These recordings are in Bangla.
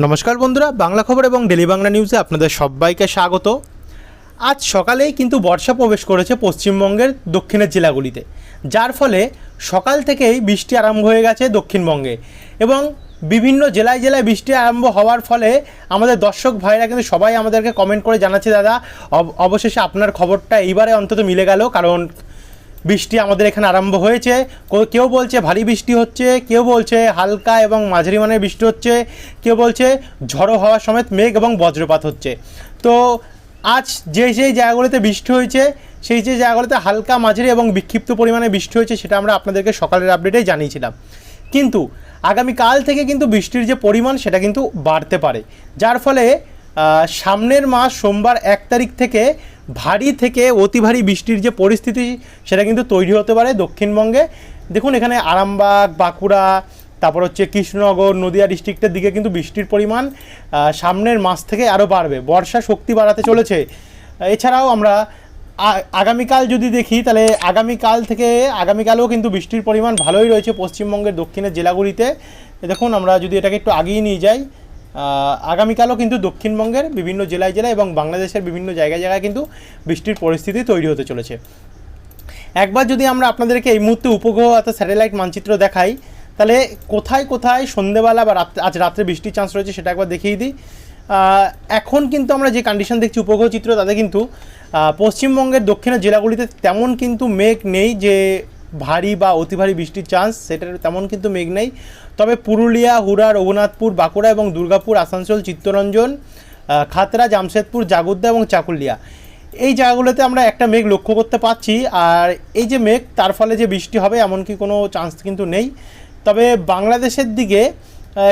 নমস্কার বন্ধুরা, বাংলা খবর এবং ডেলি বাংলা নিউজে আপনাদের সবাইকে স্বাগত। আজ সকালেই কিন্তু বর্ষা প্রবেশ করেছে পশ্চিমবঙ্গের দক্ষিণের জেলাগুলিতে, যার ফলে সকাল থেকেই বৃষ্টি আরম্ভ হয়ে গেছে দক্ষিণবঙ্গে এবং বিভিন্ন জেলায় জেলায় বৃষ্টি আরম্ভ হওয়ার ফলে আমাদের দর্শক ভাইরা কিন্তু সবাই আমাদেরকে কমেন্ট করে জানাচ্ছে, দাদা, অব- অবশেষে আপনার খবরটা এইবারে অন্তত মিলে গেল। কারণ বৃষ্টি আমাদের এখানে আরম্ভ হয়েছে। কেউ বলছে ভারী বৃষ্টি হচ্ছে, কেউ বলছে হালকা এবং মাঝারি মানের বৃষ্টি হচ্ছে, কেউ বলছে ঝড়ো হওয়ার সমেত মেঘ এবং বজ্রপাত হচ্ছে। তো আজ যে যেই জায়গাগুলোতে বৃষ্টি হয়েছে, সেই যে জায়গাগুলোতে হালকা, মাঝারি এবং বিক্ষিপ্ত পরিমাণে বৃষ্টি হয়েছে, সেটা আমরা আপনাদেরকে সকালের আপডেটেই জানিয়েছিলাম। কিন্তু আগামীকাল থেকে কিন্তু বৃষ্টির যে পরিমাণ, সেটা কিন্তু বাড়তে পারে। যার ফলে সামনের মাস সোমবার এক তারিখ থেকে ভারী থেকে অতি ভারী বৃষ্টির যে পরিস্থিতি, সেটা কিন্তু তৈরি হতে পারে দক্ষিণবঙ্গে। দেখুন, এখানে আরামবাগ, বাঁকুড়া, তারপর হচ্ছে কৃষ্ণনগর, নদিয়া ডিস্ট্রিক্টের দিকে কিন্তু বৃষ্টির পরিমাণ সামনের মাস থেকে আরও বাড়বে। বর্ষা শক্তি বাড়াতে চলেছে। এছাড়াও আমরা আগামীকাল যদি দেখি, তাহলে আগামীকাল থেকে, আগামীকালেও কিন্তু বৃষ্টির পরিমাণ ভালোই রয়েছে পশ্চিমবঙ্গের দক্ষিণের জেলাগুলিতে। দেখুন, আমরা যদি এটাকে একটু আগিয়ে নিয়ে যাই আগামীকালও কিন্তু দক্ষিণবঙ্গের বিভিন্ন জেলায় জেলায় এবং বাংলাদেশের বিভিন্ন জায়গায় জায়গায় কিন্তু বৃষ্টির পরিস্থিতি তৈরি হতে চলেছে। একবার যদি আমরা আপনাদেরকে এই মুহূর্তে উপগ্রহ অর্থাৎ স্যাটেলাইট মানচিত্র দেখাই, তাহলে কোথায় কোথায় সন্ধেবেলা বা রাত্রে আজ রাত্রে বৃষ্টির চান্স রয়েছে সেটা একবার দেখিয়ে দিই। এখন কিন্তু আমরা যে কন্ডিশন দেখছি উপগ্রহ চিত্র, তাতে কিন্তু পশ্চিমবঙ্গের দক্ষিণের জেলাগুলিতে তেমন কিন্তু মেঘ নেই যে ভারী বা অতি ভারী বৃষ্টির চান্স সেটার তেমন কিন্তু মেঘ নেই। তবে পুরুলিয়া, হুড়া, রঘুনাথপুর, বাঁকুড়া এবং দুর্গাপুর, আসানসোল, চিত্তরঞ্জন খাতড়া জামশেদপুর, জাগুদ্দা এবং চাকুলিয়া। এই জায়গাগুলোতে আমরা একটা মেঘ লক্ষ্য করতে পারছি আর এই যে মেঘ, তার ফলে যে বৃষ্টি হবে, এমন কি কোনো চান্স কিন্তু নেই। তবে বাংলাদেশের দিকে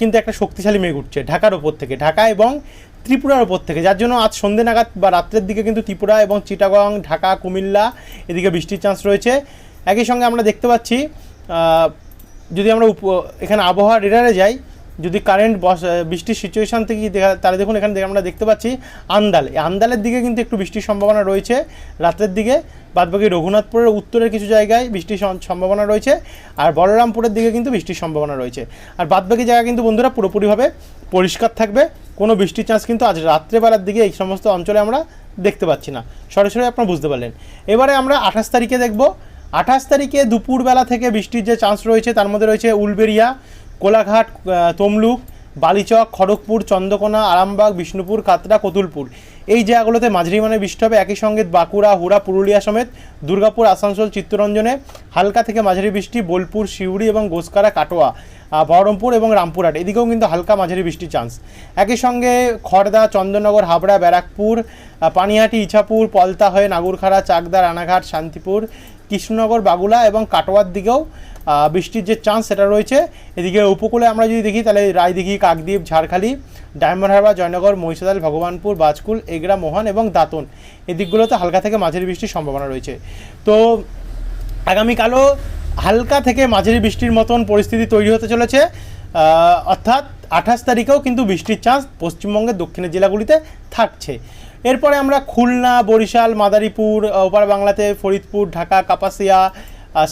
কিন্তু একটা শক্তিশালী মেঘ উঠছে, ঢাকার ওপর থেকে। ঢাকা এবং ত্রিপুরার ওপর থেকে। যার জন্য আজ সন্ধ্যে নাগাদ বা রাত্রের দিকে কিন্তু ত্রিপুরা এবং চিটাগং, ঢাকা, কুমিল্লা, এদিকে বৃষ্টির চান্স রয়েছে। একই সঙ্গে আমরা দেখতে পাচ্ছি যদি আমরা এখানে আবহাওয়া রেডারে যাই, যদি কারেন্ট বস বৃষ্টির সিচুয়েশান থেকে তাহলে দেখুন এখানে আমরা দেখতে পাচ্ছি আন্দাল। এই আন্দালের দিকে কিন্তু একটু বৃষ্টির সম্ভাবনা রয়েছে রাতের দিকে। বাদবাকি রঘুনাথপুরের উত্তরের কিছু জায়গায় বৃষ্টির সম্ভাবনা রয়েছে আর বলরামপুরের দিকে কিন্তু বৃষ্টির সম্ভাবনা রয়েছে। আর বাদবাকি জায়গা কিন্তু বন্ধুরা পুরোপুরিভাবে পরিষ্কার থাকবে। কোনো বৃষ্টির চান্স কিন্তু আজ রাত্রেবেলার দিকে এই সমস্ত অঞ্চলে আমরা দেখতে পাচ্ছি না। সরাসরি আপনারা বুঝতে পারলেন। এবারে আমরা আঠাশ তারিখে দেখব আঠাশ তারিখে দুপুরবেলা থেকে বৃষ্টির যে চান্স রয়েছে, তার মধ্যে রয়েছে উলবেরিয়া, কোলাঘাট তমলুক, বালিচক, খড়গপুর, চন্দ্রকোনা, আরামবাগ, বিষ্ণুপুর কাতরা কতুলপুর। এই জায়গাগুলোতে মাঝারি মানে বৃষ্টি হবে। একই সঙ্গে বাঁকুড়া, হুড়া, পুরুলিয়া সমেত দুর্গাপুর, আসানসোল, চিত্তরঞ্জনে হালকা থেকে মাঝারি বৃষ্টি, বোলপুর, সিউড়ি এবং গোসকারা, কাটোয়া বহরমপুর এবং রামপুরহাট। এদিকেও কিন্তু হালকা মাঝারি বৃষ্টির চান্স একই সঙ্গে খড়দা চন্দননগর, হাবড়া, ব্যারাকপুর পানিহাটি, ইছাপুর, পলতা হয়ে নাগুরখাড়া, চাকদা, রানাঘাট, শান্তিপুর কৃষ্ণনগর, বাগুলা এবং কাটোয়ার দিকেও বৃষ্টির যে চান্স সেটা রয়েছে। এদিকে উপকূলে আমরা যদি দেখি, তাহলে রায়দিঘি, কাকদ্বীপ, ঝাড়খালি, ডায়মন্ড হারবার, জয়নগর, মহিষাদল, ভগবানপুর, বাজকুল, এগরা, মোহন এবং দাঁতন এদিকগুলোতে হালকা থেকে মাঝারি বৃষ্টির সম্ভাবনা রয়েছে। তো আগামীকালও হালকা থেকে মাঝারি বৃষ্টির মতন পরিস্থিতি তৈরি হতে চলেছে। অর্থাৎ আঠাশ তারিখেও কিন্তু বৃষ্টির চান্স পশ্চিমবঙ্গের দক্ষিণের জেলাগুলিতে থাকছে। এরপরে আমরা খুলনা, বরিশাল, মাদারীপুর ওপার বাংলাতে ফরিদপুর, ঢাকা, কাপাসিয়া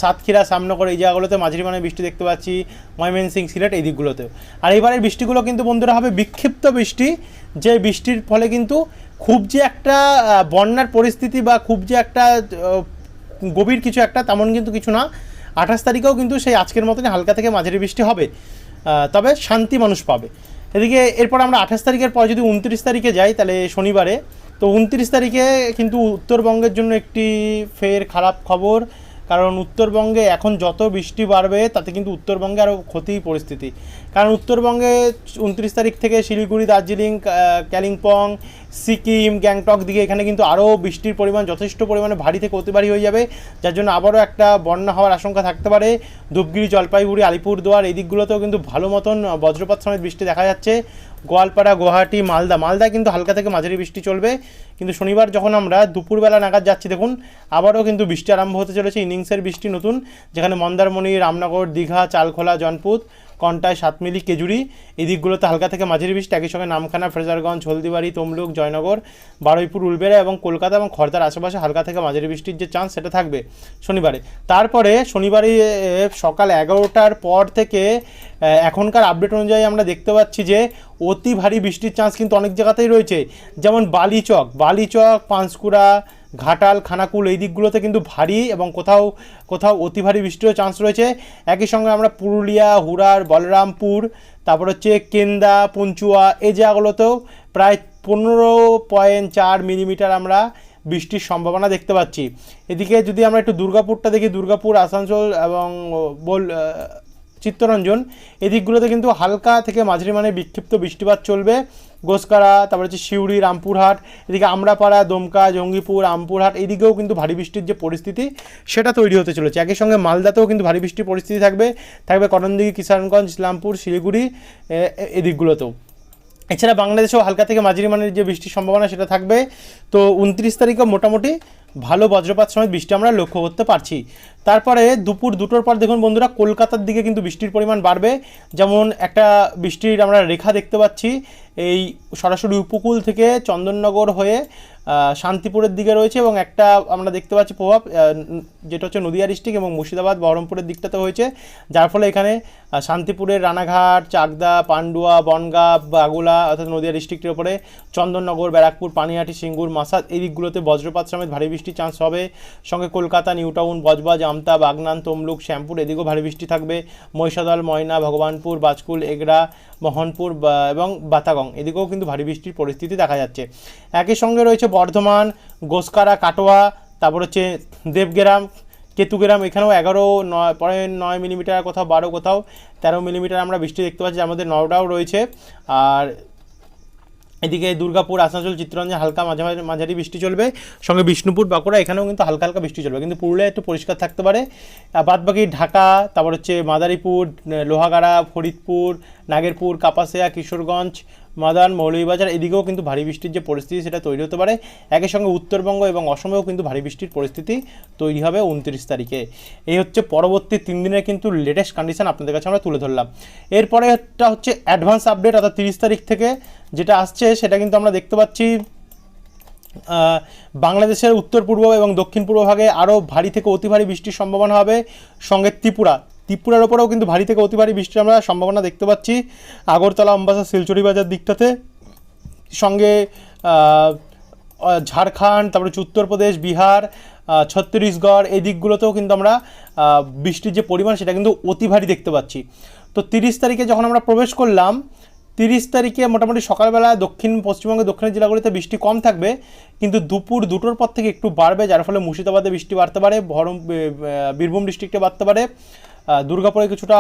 সাতক্ষীরা সামনগর এই জায়গাগুলোতে মাঝারি মানে বৃষ্টি দেখতে পাচ্ছি, ময়মনসিং, সিলেট এই দিকগুলোতেও আর এবারের বৃষ্টিগুলো কিন্তু বন্ধুরা হবে বিক্ষিপ্ত বৃষ্টি, যে বৃষ্টির ফলে কিন্তু খুব যে একটা বন্যার পরিস্থিতি বা খুব যে একটা গভীর কিছু একটা তেমন কিন্তু কিছু না। আঠাশ তারিখেও কিন্তু সেই আজকের মতনই হালকা থেকে মাঝারি বৃষ্টি হবে। তবে শান্তি মানুষ পাবে। এদিকে এরপর আমরা আঠাশ তারিখের পর যদি উনত্রিশ তারিখে যাই, তাহলে শনিবারে। তো উনত্রিশ তারিখে কিন্তু উত্তরবঙ্গের জন্য একটি ফের খারাপ খবর, কারণ উত্তরবঙ্গে এখন যত বৃষ্টি বাড়বে, তাতে কিন্তু উত্তরবঙ্গে আরও ক্ষতি পরিস্থিতি। কারণ উত্তরবঙ্গে উনত্রিশ তারিখ থেকে শিলিগুড়ি, দার্জিলিং কালিম্পং সিকিম, গ্যাংটক দিকে এখানে কিন্তু আরও বৃষ্টির পরিমাণ যথেষ্ট পরিমাণে ভারী থেকে অতি ভারী হয়ে যাবে। যার জন্য আবারও একটা বন্যা হওয়ার আশঙ্কা থাকতে পারে। ধূপগিরি জলপাইগুড়ি, আলিপুরদুয়ার এই দিকগুলোতেও কিন্তু ভালো মতন বজ্রপাত সমেত বৃষ্টি দেখা যাচ্ছে। গোয়ালপাড়া, গুয়াহাটি, মালদা, মালদায় কিন্তু হালকা থেকে মাঝারি বৃষ্টি চলবে। কিন্তু শনিবার যখন আমরা দুপুরবেলা নাগাদ যাচ্ছি, দেখুন, আবারও কিন্তু বৃষ্টি আরম্ভ হতে চলেছে। ইনিংসের বৃষ্টি নতুন, যেখানে মন্দারমণি, রামনগর, দীঘা, চালখোলা জনপুত কন্টায় সাতমিলি কেজুরি এই দিকগুলোতে হালকা থেকে মাঝারি বৃষ্টি, একই সঙ্গে নামখানা, ফ্রেজারগঞ্জ, হলদিবাড়ি, তমলুক, জয়নগর, বারুইপুর, উলবেড়া এবং কলকাতা এবং খড়দার আশেপাশে হালকা থেকে মাঝারি বৃষ্টির যে চান্স সেটা থাকবে শনিবারে। তারপরে শনিবারে সকাল এগারোটার পর থেকে এখনকার আপডেট অনুযায়ী আমরা দেখতে পাচ্ছি যে অতি ভারী বৃষ্টির চান্স কিন্তু অনেক জায়গাতেই রয়েছে। যেমন বালিচক বালিচক, পাঁশকুড়া ঘাটাল, খানাকুল এই দিকগুলোতে কিন্তু ভারী এবং কোথাও কোথাও অতি ভারী বৃষ্টিরও চান্স রয়েছে। একই সঙ্গে আমরা পুরুলিয়া, হুড়ার, বলরামপুর, তারপর হচ্ছে কেন্দা, পঞ্চুয়া এই জায়গাগুলোতেও প্রায় পনেরো পয়েন্ট চার মিলিমিটার আমরা বৃষ্টির সম্ভাবনা দেখতে পাচ্ছি। এদিকে যদি আমরা একটু দুর্গাপুরটা দেখি, দুর্গাপুর, আসানসোল এবং বল চিত্তরঞ্জন। এদিকগুলোতে কিন্তু হালকা থেকে মাঝারি মানে বিক্ষিপ্ত বৃষ্টিপাত চলবে। গোসকারা, তারপর হচ্ছে সিউড়ি, রামপুরহাট, এদিকে আমরাপাড়া, দমকা, জঙ্গিপুর আমপুরহাট এদিকেও কিন্তু ভারী বৃষ্টির যে পরিস্থিতি, সেটা তৈরি হতে চলেছে। একই সঙ্গে মালদাতেও কিন্তু ভারী বৃষ্টির পরিস্থিতি থাকবে। থাকবে করণদিঘি কিষানগঞ্জ, ইসলামপুর, শিলিগুড়ি এদিকগুলোতেও। এছাড়া বাংলাদেশেও হালকা থেকে মাঝারি মানের যে বৃষ্টির সম্ভাবনা সেটা থাকবে। তো উনত্রিশ তারিখও মোটামুটি ভালো বজ্রপাত সময় বৃষ্টি আমরা লক্ষ্য করতে পারছি। তারপরে দুপুর দুটোর পর দেখুন বন্ধুরা, কলকাতার দিকে কিন্তু বৃষ্টির পরিমাণ বাড়বে। যেমন একটা বৃষ্টির আমরা রেখা দেখতে পাচ্ছি, এই সরাসরি উপকূল থেকে চন্দননগর হয়ে শান্তিপুরের দিকে রয়েছে এবং একটা আমরা দেখতে পাচ্ছি প্রভাব যেটা হচ্ছে নদিয়া ডিস্ট্রিক্ট এবং মুর্শিদাবাদ, বহরমপুরের দিকটাতে হয়েছে। যার ফলে এখানে শান্তিপুরের রানাঘাট, চাকদা, পান্ডুয়া, বনগাঁ, বাগুলা অর্থাৎ নদিয়া ডিস্ট্রিক্টের ওপরে, চন্দননগর, ব্যারাকপুর, পানিহাটি, সিঙ্গুর, মাসাদ এই দিকগুলোতে বজ্রপাত সমেত ভারী বৃষ্টির চান্স হবে। সঙ্গে কলকাতা, নিউটাউন, বজবাজ, আমতা, বাগনান, তমলুক, শ্যামপুর, এদিকেও ভারী বৃষ্টি থাকবে। মহিষাদল, ময়না, ভগবানপুর, বাজকুল, এগড়া, মোহনপুর এবং বাতাগং, এদিকেও কিন্তু ভারী বৃষ্টির পরিস্থিতি দেখা যাচ্ছে। একই সঙ্গে রয়েছে বর্ধমান, গোসকারা, কাটোয়া, তারপর হচ্ছে দেবগ্রাম, কেতুগ্রাম, এখানেও এগারো, নয় পয়েন্ট নয় মিলিমিটার কোথাও, বারো কোথাও, তেরো মিলিমিটার আমরা বৃষ্টি দেখতে পাচ্ছি, যার মধ্যে নওডাও রয়েছে। আর এদিকে দুর্গাপুর, আসানসোল, চিত্তরঞ্জন, হালকা মাঝামাঝি, মাঝারি বৃষ্টি চলবে। সঙ্গে বিষ্ণুপুর, বাঁকুড়া, এখানেও কিন্তু হালকা হালকা বৃষ্টি চলবে। কিন্তু পুরুলিয়া একটু পরিষ্কার থাকতে পারে। বাদ বাকি ঢাকা, তারপর হচ্ছে মাদারীপুর লোহাগাড়া, ফরিদপুর, নাগেরপুর, কাপাসিয়া, কিশোরগঞ্জ মাদান মৌলভীবাজার, এদিকেও কিন্তু ভারী বৃষ্টির যে পরিস্থিতি সেটা তৈরি হতে পারে। একই সঙ্গে উত্তরবঙ্গ এবং অসমেও কিন্তু ভারী বৃষ্টির পরিস্থিতি তৈরি হবে উনত্রিশ তারিখে। এই হচ্ছে পরবর্তী তিন দিনের কিন্তু লেটেস্ট কন্ডিশন আপনাদের কাছে আমরা তুলে ধরলাম। এরপরে একটা হচ্ছে অ্যাডভান্স আপডেট অর্থাৎ তিরিশ তারিখ থেকে যেটা আসছে সেটা কিন্তু আমরা দেখতে পাচ্ছি বাংলাদেশের উত্তর পূর্ব এবং দক্ষিণ পূর্ব ভাগে আরও ভারী থেকে অতি ভারী বৃষ্টির সম্ভাবনা হবে। সঙ্গে ত্রিপুরা ত্রিপুরার ওপরেও কিন্তু ভারী থেকে অতি ভারী বৃষ্টির আমরা সম্ভাবনা দেখতে পাচ্ছি। আগরতলা, অম্বাসা, শিলচুরি বাজার দিকটাতে সঙ্গে ঝাড়খণ্ড, তারপরে উত্তরপ্রদেশ বিহার ছত্তিশগড়, এই দিকগুলোতেও কিন্তু আমরা বৃষ্টির যে পরিমাণ সেটা কিন্তু অতি ভারী দেখতে পাচ্ছি। তো তিরিশ তারিখে যখন আমরা প্রবেশ করলাম, তিরিশ তারিখে মোটামুটি সকালবেলা দক্ষিণ, পশ্চিমবঙ্গের দক্ষিণের জেলাগুলিতে বৃষ্টি কম থাকবে, কিন্তু দুপুর দুটোর পর থেকে একটু বাড়বে, যার ফলে মুর্শিদাবাদে বৃষ্টি বাড়তে পারে বহরম বীরভূম ডিস্ট্রিক্টে বাড়তে পারে। দুর্গাপুরে কিছুটা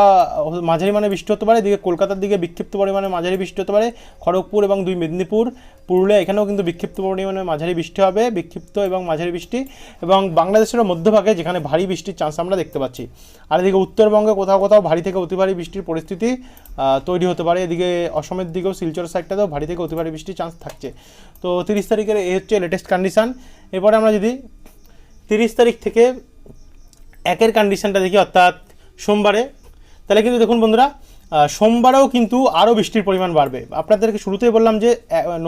মাঝারি মানে বৃষ্টি হতে পারে, এদিকে কলকাতার দিকে বিক্ষিপ্ত পরিমাণে মাঝারি বৃষ্টি হতে পারে, খড়গপুর এবং দুই মেদিনীপুর, পুরুলিয়া এখানেও কিন্তু বিক্ষিপ্ত পরিমাণে মাঝারি বৃষ্টি হবে, বিক্ষিপ্ত এবং মাঝারি বৃষ্টি, এবং বাংলাদেশের মধ্যভাগে যেখানে ভারী বৃষ্টির চান্স আমরা দেখতে পাচ্ছি। আর এদিকে উত্তরবঙ্গে কোথাও কোথাও ভারী থেকে অতি ভারী বৃষ্টির পরিস্থিতি তৈরি হতে পারে, এদিকে অসমের দিকেও শিলচর সাইডটাতেও ভারী থেকে অতি ভারী বৃষ্টির চান্স থাকছে। তো তিরিশ তারিখের এই হচ্ছে লেটেস্ট কন্ডিশন এরপরে আমরা যদি তিরিশ তারিখ থেকে একের কন্ডিশানটা দেখি, অর্থাৎ সোমবারে। তাহলে কিন্তু দেখুন বন্ধুরা সোমবারেও কিন্তু আরও বৃষ্টির পরিমাণ বাড়বে। আপনাদেরকে শুরুতেই বললাম যে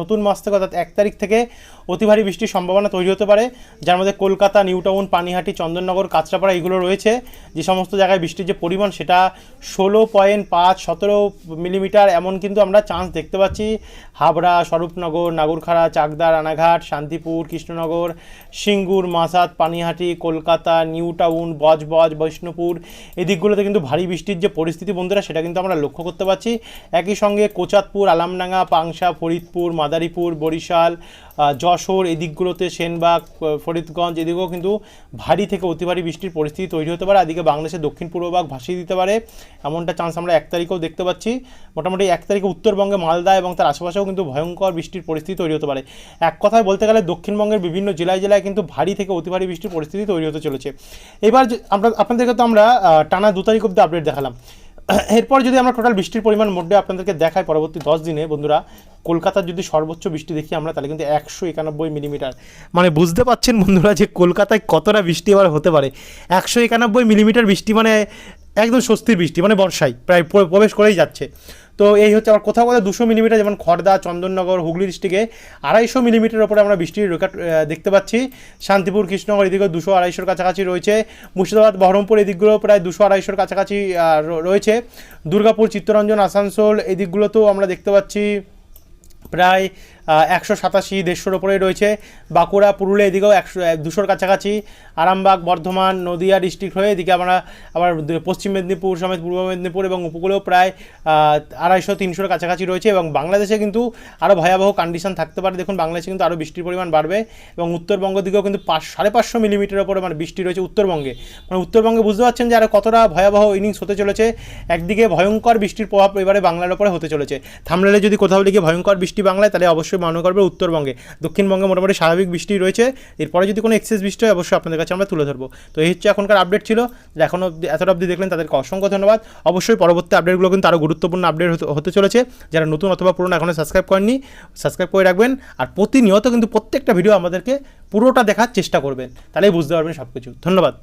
নতুন মাস থেকে অর্থাৎ এক তারিখ থেকে অতি ভারী বৃষ্টির সম্ভাবনা তৈরি হতে পারে। যার মধ্যে কলকাতা, নিউটাউন, পানিহাটি, চন্দননগর, কাঁচরাপাড়া এগুলো রয়েছে। যে সমস্ত জায়গায় বৃষ্টির যে পরিমাণ, সেটা ষোলো পয়েন্ট পাঁচ, সতেরো মিলিমিটার, এমন কিন্তু আমরা চান্স দেখতে পাচ্ছি। হাবড়া, স্বরূপনগর, নাগরখাড়া, চাকদা, রানাঘাট, শান্তিপুর, কৃষ্ণনগর, সিঙ্গুর, মাসাদ, পানিহাটি, কলকাতা, নিউটাউন, বজবজ বৈষ্ণুপুর এই দিকগুলোতে কিন্তু ভারী বৃষ্টির যে পরিস্থিতি বন্ধুরা, সেটা কিন্তু আমরা লক্ষ্য করতে পারছি। একই সঙ্গে কোচাতপুর আলামডাঙ্গা, পাংশা, ফরিদপুর, মাদারীপুর, বরিশাল যশোর এদিকগুলোতে সেনবাগ ফরিদগঞ্জ এদিকেও কিন্তু ভারী থেকে অতি ভারী বৃষ্টির পরিস্থিতি তৈরি হতে পারে। এদিকে বাংলাদেশের দক্ষিণ পূর্ব ভাগ ভাসিয়ে দিতে পারে। এমনটা চান্স আমরা এক তারিখেও দেখতে পাচ্ছি। মোটামুটি এক তারিখে উত্তরবঙ্গে মালদা এবং তার আশেপাশেও কিন্তু ভয়ঙ্কর বৃষ্টির পরিস্থিতি তৈরি হতে পারে। এক কথায় বলতে গেলে দক্ষিণবঙ্গের বিভিন্ন জেলায় জেলায় কিন্তু ভারী থেকে অতি ভারী বৃষ্টির পরিস্থিতি তৈরি হতে চলেছে। এবার আমরা, আপনাদেরকে তো আমরা টানা দু তারিখ অব্দি আপডেট দেখালাম। এরপর যদি আমরা টোটাল বৃষ্টির পরিমাণ মোটে আপনাদেরকে দেখাই পরবর্তী দশ দিনে, বন্ধুরা, কলকাতার যদি সর্বোচ্চ বৃষ্টি দেখি আমরা, তাহলে কিন্তু একশো একানব্বই মিলিমিটার মানে বুঝতে পাচ্ছেন বন্ধুরা যে কলকাতায় কতটা বৃষ্টি এবার হতে পারে। একশো একানব্বই মিলিমিটার বৃষ্টি মানে একদম স্বস্তির বৃষ্টি মানে বর্ষায়, প্রায় প্রবেশ করেই যাচ্ছে। তো এই হচ্ছে আমার কোথাও কোথাও দুশো মিলিমিটার যেমন খড়দা চন্দননগর, হুগলি ডিস্ট্রিক্টে আড়াইশো মিলিমিটার ওপরে আমরা বৃষ্টির রেকর্ড দেখতে পাচ্ছি। শান্তিপুর, কৃষ্ণনগর এদিকে দুশো আড়াইশোর কাছাকাছি রয়েছে। মুর্শিদাবাদ, বহরমপুর এদিকগুলো প্রায় দুশো আড়াইশোর কাছাকাছি রয়েছে। দুর্গাপুর, চিত্তরঞ্জন, আসানসোল এদিকগুলোতেও আমরা দেখতে পাচ্ছি প্রায় একশো সাতাশি দেড়শোর ওপরে রয়েছে। বাঁকুড়া, পুরুলিয়া এদিকেও একশো দুশোর কাছাকাছি। আরামবাগ, বর্ধমান, নদিয়া ডিস্ট্রিক্ট হয়ে এদিকে আমরা আবার পশ্চিম মেদিনীপুর, সমেত পূর্ব মেদিনীপুর এবং উপকূলেও প্রায় আড়াইশো, তিনশোর কাছাকাছি রয়েছে এবং বাংলাদেশে কিন্তু আরও ভয়াবহ কন্ডিশন থাকতে পারে। দেখুন, বাংলাদেশে কিন্তু আরও বৃষ্টির পরিমাণ বাড়বে এবং উত্তরবঙ্গ দিকেও কিন্তু পাঁচ, সাড়ে পাঁচশো মিলিমিটার ওপরে মানে বৃষ্টি রয়েছে উত্তরবঙ্গে। মানে উত্তরবঙ্গে বুঝতে পারছেন যে আরও কতটা ভয়াবহ ইনিংস হতে চলেছে। একদিকে ভয়ঙ্কর বৃষ্টির প্রভাব এবারে বাংলার ওপরে হতে চলেছে। থামলেলে যদি কোথাও লিখে ভয়ঙ্কর বৃষ্টি বাংলায়, তাহলে অবশ্যই মনে করবে উত্তরবঙ্গে। দক্ষিণবঙ্গে মোটামুটি স্বাভাবিক বৃষ্টি রয়েছে। এরপরে যদি কোনো এক্সেস বৃষ্টি হয়, অবশ্যই আপনাদের কাছে আমরা তুলে ধরবো। তো এই হচ্ছে এখনকার আপডেট ছিল। এখনও এতটা অবধি দেখলেন তাদেরকে অসংখ্য ধন্যবাদ। অবশ্যই পরবর্তী আপডেটগুলো কিন্তু আরও গুরুত্বপূর্ণ আপডেট হতে চলেছে। যারা নতুন অথবা পুরনো এখনও সাবস্ক্রাইব করেননি সাবস্ক্রাইব করে রাখবেন। আর প্রতিনিয়ত কিন্তু প্রত্যেকটা ভিডিও আমাদেরকে পুরোটা দেখার চেষ্টা করবেন। তাহলেই বুঝতে পারবেন সব কিছু ধন্যবাদ।